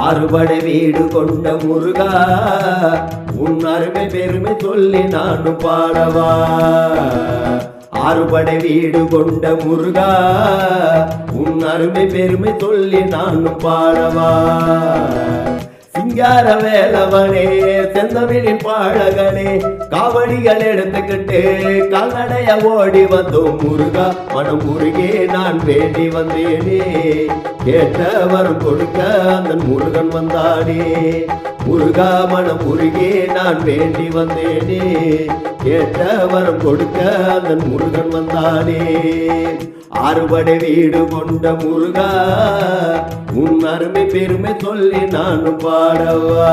அறுபடை வீடு கொண்ட முருகா உன் அருமை பெருமை சொல்லி நானும் பாடவா. அறுபடை வீடு கொண்ட முருகா உன் அருமை பெருமை சொல்லி நானும் பாடவா. சிங்கார வேலவனே செந்தமிழின் பாழகனே காவடிகள் எடுத்துக்கிட்டு கால்நடைய ஓடி வந்தோம் முருகா. மனம் முருகே நான் வேண்டி வந்தேனே கேட்டவர் கொடுக்க அந்த முருகன் வந்தானே. முருகா மனம் முருகே நான் வேண்டி வந்தேனே. கேட்ட வரம் கொடுக்க அந்த முருகன் வந்தானே. அறுபடை வீடு கொண்ட முருகா உன் அருமை பெருமை சொல்லி நானும் பாடவா.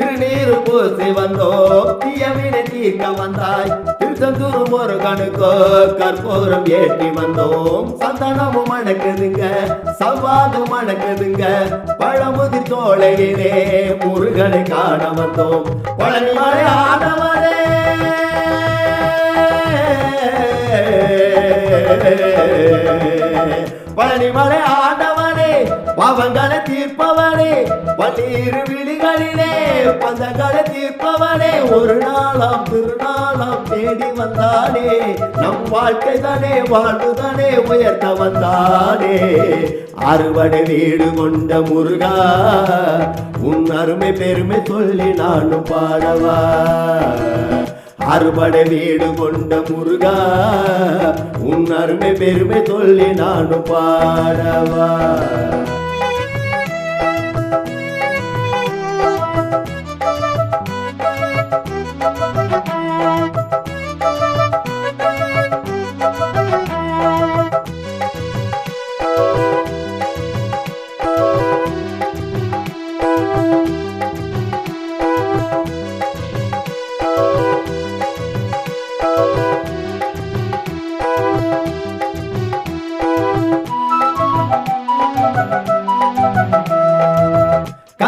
திருநீர் பூசி வந்தோம். தீயவினை தீர்க்க வந்தாய். திருச்செந்தூர் முருகனுக்கோ கற்பூரம் ஏற்றி வந்தோம். சந்தனமும் மணக்குதுங்க சவ்வாதும் மணக்குதுங்க பழமுதி தோழையிலே முருகனை காண வந்தோம். பழனி மலை ஆடவரே பழனிமலை ஆன பாவங்களை தீர்ப்பவனே பன்னீர் விழிகளிலே பந்தங்களை தீர்ப்பவனே. ஒரு நாளாம் திருநாளாம் தேடி வந்தானே நம் வாழ்க்கை தானே வாழ்வுதானே உயர்த்த வந்தானே. அறுவடை வீடு கொண்ட முருகா உன் அருமை பெருமை சொல்லி நானும் பாடவா. அறுபடை வீடு கொண்ட முருகா உன் அருமை பெருமை சொல்லி நானும் பாடவா.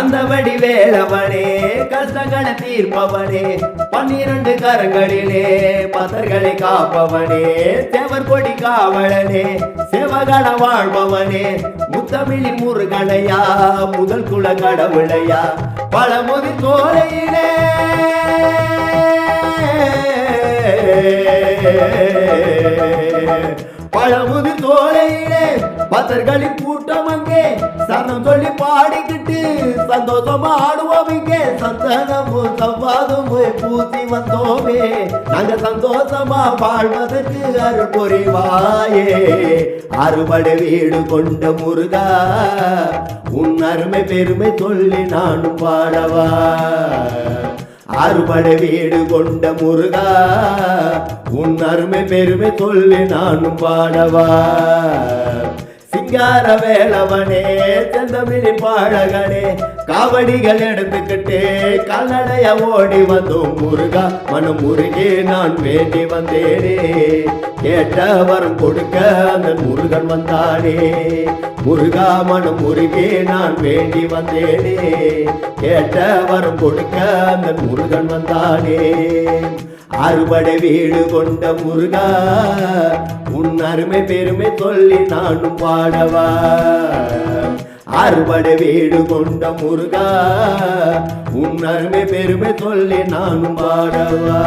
கந்தவடி வேலவனே கஷ்டங்களை தீர்ப்பவனே பன்னிரண்டு கரங்களிலே பதர்களை காப்பவனே தேவர் கொடி காவலனே சிவகண வாழ்பவனே முத்தமிழி முருகனையா முதல் குல கடவுளையா பழமுதி தோலையிலே பழமுதி தோலையிலே பத்தர்களி கூட்டம் அங்கே. சரணம் சொல்லி பாடிக்கிட்டு சந்தோஷமா ஆடுவோம் இங்கே. சந்தனமும் சம்பாதமும் பூசி வந்தோமே. நாங்க சந்தோஷமா வாழ்வதற்கு அருள் புரிவாயே. அறுபடை வீடு கொண்ட முருகா உன் அருமை பெருமை சொல்லி நானும் பாடவா. அறுபடை வீடு கொண்ட முருகா உன் அருமை பெருமை சொல்லி நானும் பாடவா. சிங்கார வேளவனே செந்தமிழி பாழகனே காவடிகள் எடுத்துக்கிட்டு கால்நடைய ஓடி வந்தோம் முருகா மனம் முருகே நான் வேண்டி வந்தேனே. கேட்ட வரம் கொடுக்க அந்த முருகன் வந்தானே. முருகா மனம் முருகே நான் வேண்டி வந்தேனே. கேட்ட வரம் கொடுக்க அந்த முருகன் வந்தானே. அறுபடை வீடு கொண்ட முருகா உன் அருமை பெருமை சொல்லி நானும் பாடவா. அறுபடை வீடு கொண்ட முருகா உன் அருமை பெருமை சொல்லி நானும் பாடவா.